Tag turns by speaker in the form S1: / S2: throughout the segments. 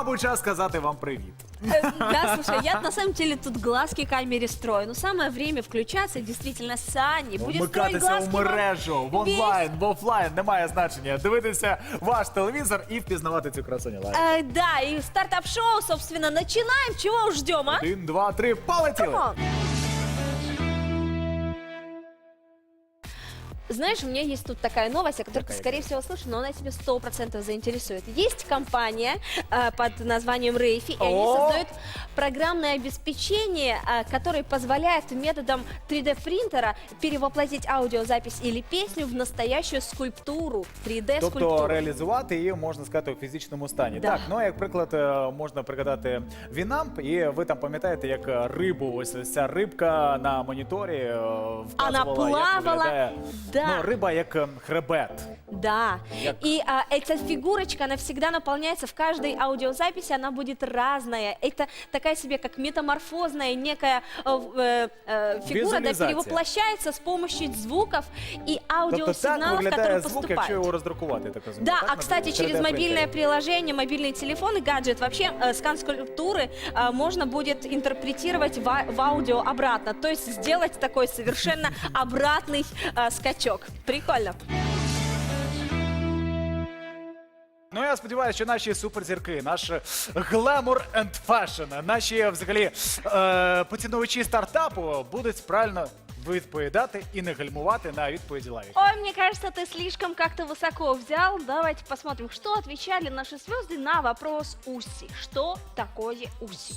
S1: мабуть, час сказати вам привіт.
S2: Э, Да, слушай, я на самом деле тут глазки камере строю. Но самое время включаться. Действительно, Сани будет строить
S1: Вмикатися
S2: глазки
S1: у
S2: вам
S1: мережу, в
S2: весь
S1: онлайн, в офлайн, немає значення. Дивитися ваш телевізор і впізнавати цю красуню. Лайк.
S2: Э, да, и стартап-шоу, собственно, начинаем. Чего уж ждем, а?
S1: Один, два, три, полетіли!
S2: Камон. Знаешь, у меня есть тут такая новость, о которой ты,
S1: Какая?
S2: скорее всего, слышал, но она тебя сто процентов заинтересует. Есть компания э, под названием Рейфи, и они
S1: О!
S2: создают программное обеспечение, э, которое позволяет методом 3D-принтера перевоплотить аудиозапись или песню в настоящую скульптуру, 3D-скульптуру.
S1: Тобто реалізувати її можна сказати у фізичному стані.
S2: Да.
S1: Так, ну як приклад е, можна пригадати Вінамп, і ви там пам'ятаєте, як е, рибу, ось ось ця рибка на моніторі е, вказувала,
S2: Вона плавала.
S1: як виглядає
S2: Да.
S1: ну, риба як хребет.
S2: Да.
S1: Як?
S2: И а, эта фигурочка, она всегда наполняется в каждой аудиозаписи, она будет разная. Это такая себе как метаморфозная некая э, в- э, э, фигура, да,
S1: Визуализация.
S2: перевоплощается с помощью звуков и
S1: Тобто так
S2: аудиосигналов,
S1: виглядає
S2: которые
S1: звук,
S2: поступают.
S1: якщо його роздрукувати, я так розумію.
S2: Да,
S1: так,
S2: а
S1: на
S2: кстати, через
S1: 3D
S2: мобильное
S1: принтері?
S2: приложение, мобильный телефон и гаджет вообще э, скан скульптуры э, можно будет интерпретировать в, а- в аудио обратно. То есть сделать такой совершенно обратный э, скачок. Прикольно.
S1: Ну я сподіваюся, що наші суперзірки, наш глемур енд фешн, наші взагалі е, поціновувачі стартапу будуть правильно відповідати і не гальмувати на відповіді лаві.
S2: Ой, мне кажется, ты слишком как-то высоко взял. Давайте посмотрим, что отвечали наши звезды на вопрос Уси. Что такое Уси?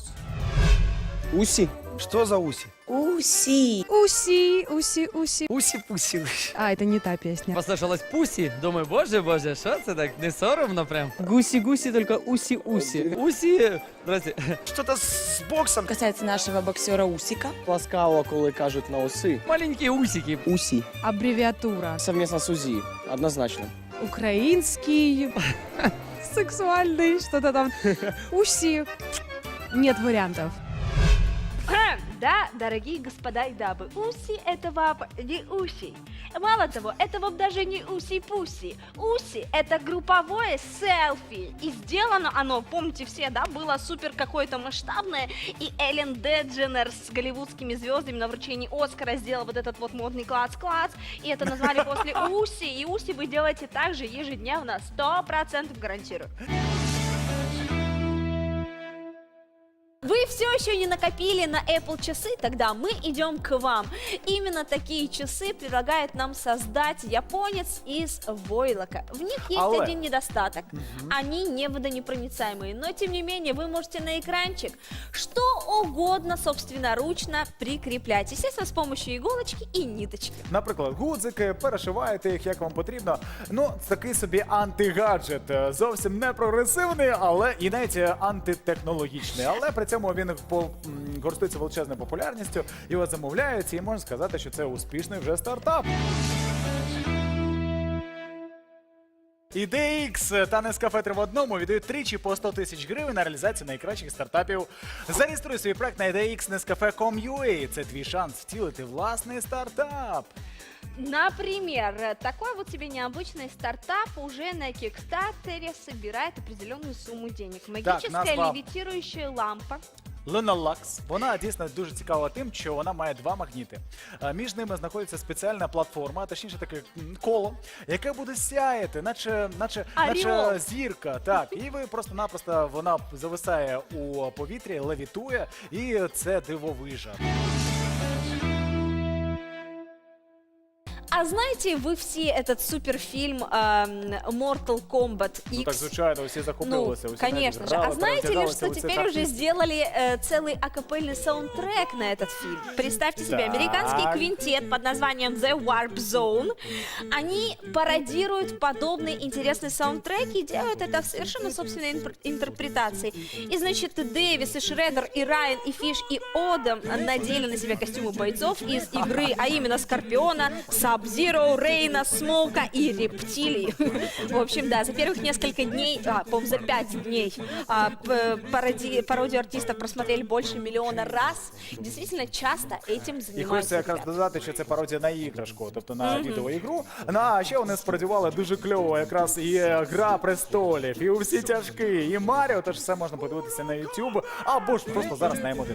S3: Уси? Что за уси?
S4: Уси.
S5: Уси, уси, уси.
S3: Уси-пуси.
S5: А, это не та песня.
S6: Послышалось пусі. Думаю, боже, боже, що це так? Не соромно прям.
S5: Гуси-гуси, только уси-уси.
S6: Усі. Здрасте.
S3: Что-то с боксом.
S4: Касается нашего боксера Усика.
S3: Ласкало, коли кажуть на уси.
S6: Маленькі усики.
S3: Уси.
S5: Аббревиатура.
S3: Совместно с УЗИ. Однозначно.
S5: Украинский, сексуальный, что-то там. Уси. Нет вариантов.
S2: Да, дорогие господа и дамы, уси это вам не уси. Мало того, это вам даже не уси-пуси. Уси это групповое селфи. И сделано оно, помните все, да, было супер какое-то масштабное. И Эллен Дедженер с голливудскими звездами на вручении Оскара сделала вот этот вот модный клац-клац. И это назвали после уси. И уси вы делаете также ежедневно, 100% гарантирую. Вы все еще не накопили на Apple часы? Тогда мы идем к вам. Именно такие часы предлагает нам создать японец из войлока. В них есть
S1: Але-
S2: один недостаток. Они не водонепроницаемые, но тем не менее вы можете на экранчик что угодно собственноручно прикреплять. Естественно, с помощью иголочки и ниточки.
S1: Наприклад, гудзики, перешиваєте їх як вам потрібно. Ну, такий собі антигаджет. Е, Зовсім не прогресивний, але і навіть е, антитехнологічний. Але при цьому він по, користується величезною популярністю. Його замовляють, і можна сказати, що це успішний вже стартап. І DX та Nescafe 3 в одному віддають тричі по 100 тисяч гривень на реалізацію найкращих стартапів. Зареєструй свій проект на IDX Nescafe.com.ua. Це твій шанс втілити власний стартап.
S2: Например, э, такой вот себе необычный стартап уже на Кикстартере собирает определенную сумму денег. Магическая
S1: назва.
S2: левитирующая лампа.
S1: Lunalax. Вона дійсно дуже цікава тим, що вона має два магніти. Е, Між ними знаходиться спеціальна платформа, а точніше таке м, коло, яке буде сяяти, наче, наче,
S2: Оріол.
S1: наче зірка. Так, і ви просто-напросто вона зависає у повітрі, левітує, і це дивовижа.
S2: А знаете вы все этот суперфильм эм, Mortal Kombat X?
S1: Ну так звичайно, усі
S2: Ну,
S1: захопилися. усі
S2: конечно
S1: навіть
S2: же.
S1: грали,
S2: А знаете ли,
S1: перевдягалися
S2: что
S1: у цих
S2: теперь уже
S1: артистів.
S2: сделали э, целый акапельный саундтрек на этот фильм? Представьте себе,
S1: Так.
S2: американский квинтет под названием The Warp Zone. Они пародируют подобные интересные саундтреки и делают это в совершенно собственной интер- интерпретации. И, значит, Дэвис, и Шреддер, и Райан, и Фиш, и Одам надели на себя костюмы бойцов из игры, а именно Скорпиона, Сабу Сабзиро, Рейна, Смоука и Рептилий. В общем, да, за первых несколько дней, а, по-моему, за пять дней а, п- пароди- пародию артистов просмотрели больше миллиона раз. Действительно, часто этим
S1: І
S2: занимаются
S1: хочеться якраз
S2: ребята.
S1: додати, що це пародія на іграшку, тобто на відеоігру. Ну а ще вони спрацювали дуже кльово, якраз і е, гра престолів, і усі тяжкі, і Маріо. Тож все можна подивитися на YouTube, або ж просто зараз на М1.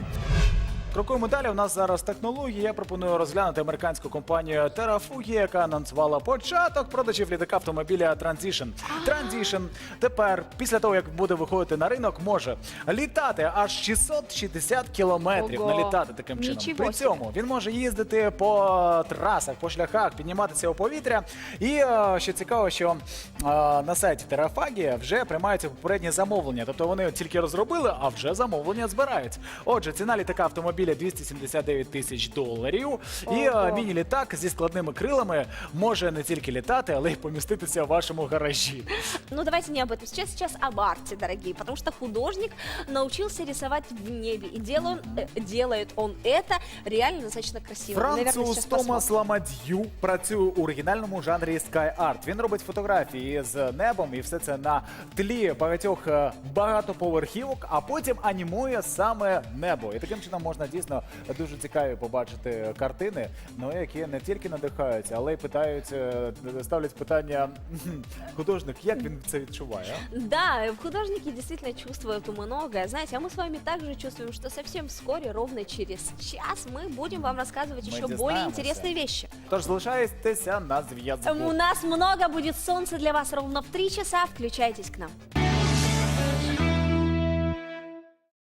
S1: Крокуємо далі. У нас зараз технології. Я пропоную розглянути американську компанію Terrafugi, яка анонсувала початок продажів літака автомобіля Transition. Transition тепер, після того як буде виходити на ринок, може літати аж 660 кілометрів.
S7: Ого.
S1: Налітати таким чином.
S7: Нічого
S1: При цьому він може їздити по трасах, по шляхах, підніматися у повітря. І е, що цікаво, що е, на сайті Terrafugi вже приймаються попередні замовлення. Тобто вони тільки розробили, а вже замовлення збирають. Отже, ціна літака автомобіля 279 тисяч доларів. І е,
S7: Ого.
S1: міні-літак зі складними крилами може не тільки літати, але й поміститися в вашому гаражі.
S2: Ну, давайте не об этом. Сейчас, сейчас об арте, дорогие, потому что художник научился рисовать в небе. И делает, он, э, делает он это реально достаточно красиво. Наверное,
S1: Француз
S2: сейчас
S1: Томас
S2: посмотрим.
S1: Ламад'ю працює у оригінальному жанрі Sky Art. Він робить фотографії з небом і все це на тлі багатьох е, багатоповерхівок, а потім анімує саме небо. І таким чином можна дійсно дуже цікаві побачити картини, ну які не тільки надихаються, але й питають, е, ставлять питання «Хм, художник, як він це відчуває. а?»
S2: Да, художники действительно чувствуют многое. Знаете, а мы с вами также чувствуем, что совсем вскоре, ровно через час, мы будем вам рассказывать
S1: Мы
S2: еще более
S1: дізнаємося.
S2: интересные вещи.
S1: Тож залишайтеся на зв'язку.
S2: У нас много будет солнца для вас ровно в 3 часа. Включайтесь к нам.